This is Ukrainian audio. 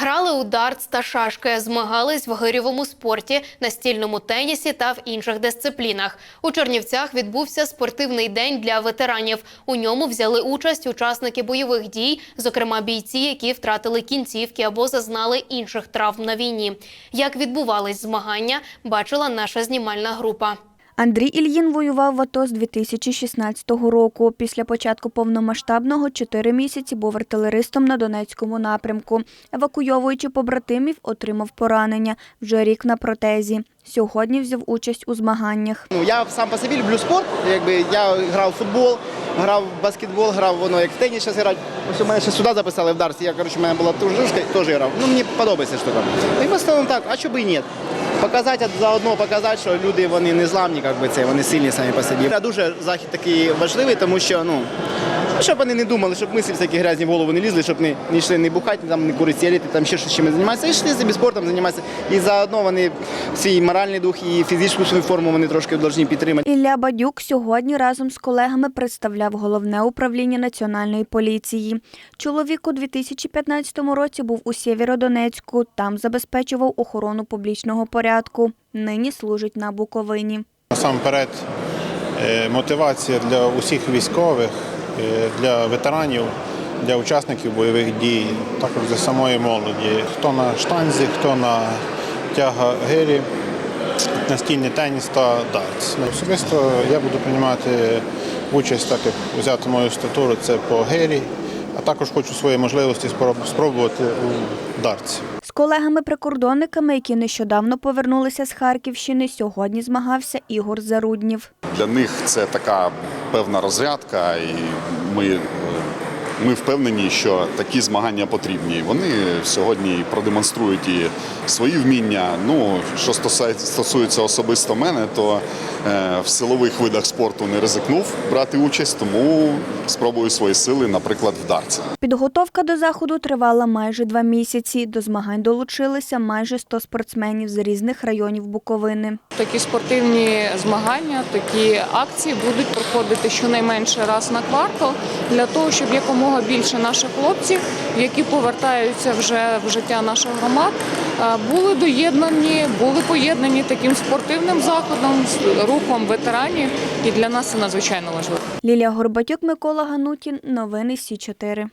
Грали у дартс та шашки, змагались в гирьовому спорті, настільному тенісі та в інших дисциплінах. У Чернівцях відбувся спортивний день для ветеранів. У ньому взяли участь учасники бойових дій, зокрема бійці, які втратили кінцівки або зазнали інших травм на війні. Як відбувались змагання, бачила наша знімальна група. Андрій Ільїн воював в АТО з 2016 року. Після початку повномасштабного чотири місяці був артилеристом на Донецькому напрямку. Евакуйовуючи побратимів, отримав поранення. Вже рік на протезі. Сьогодні взяв участь у змаганнях. Ну, я сам по собі люблю спорт. Якби я грав в футбол, грав в баскетбол, грав воно як в теніс зараз грати. Ось у мене ще сюди записали в Дарсі. Я коротше, у мене була дружка, теж грав. Ну мені подобається що там. І в так, а чому б і ні? Показати заодно показати, що люди вони не зламні, як би це, вони сильні самі по собі. А Дуже захід такий важливий, тому що ну. Щоб вони не думали, щоб мислі всякі грязні в голову не лізли, щоб не, не йшли не бухати, там, не курити там ще щось чимось займатися. І йшли собі спортом займатися. І заодно вони свій моральний дух і фізичну свою форму вони трошки повинні підтримати. Ілля Бадюк сьогодні разом з колегами представляв головне управління національної поліції. Чоловік у 2015 році був у Сєвєродонецьку. Там забезпечував охорону публічного порядку. Нині служить на Буковині. Насамперед, е, мотивація для усіх військових, е, для ветеранів, для учасників бойових дій, також для самої молоді. Хто на штанзі, хто на тяга гирі, настільний теніс та дартс. Особисто я буду приймати участь, так як взяти мою статуру, це по гирі, а також хочу свої можливості спробувати у дартсі. Колегами-прикордонниками, які нещодавно повернулися з Харківщини, сьогодні змагався Ігор Заруднів. Для них це така певна розрядка, і ми, ми впевнені, що такі змагання потрібні. Вони сьогодні продемонструють і свої вміння. Ну, що стосується- стосується особисто мене, то е, в силових видах спорту не ризикнув брати участь, тому спробую свої сили, наприклад, в дарці. Підготовка до заходу тривала майже два місяці. До змагань долучилися майже 100 спортсменів з різних районів Буковини. Такі спортивні змагання, такі акції будуть проходити щонайменше раз на квартал для того, щоб якомога більше наших хлопців, які повертаються вже в життя наших громад, були доєднані, були поєднані таким спортивним заходом з рухом ветеранів. І для нас це надзвичайно важливо. Лілія Горбатюк, Микола Ганутін. Новини Сі 4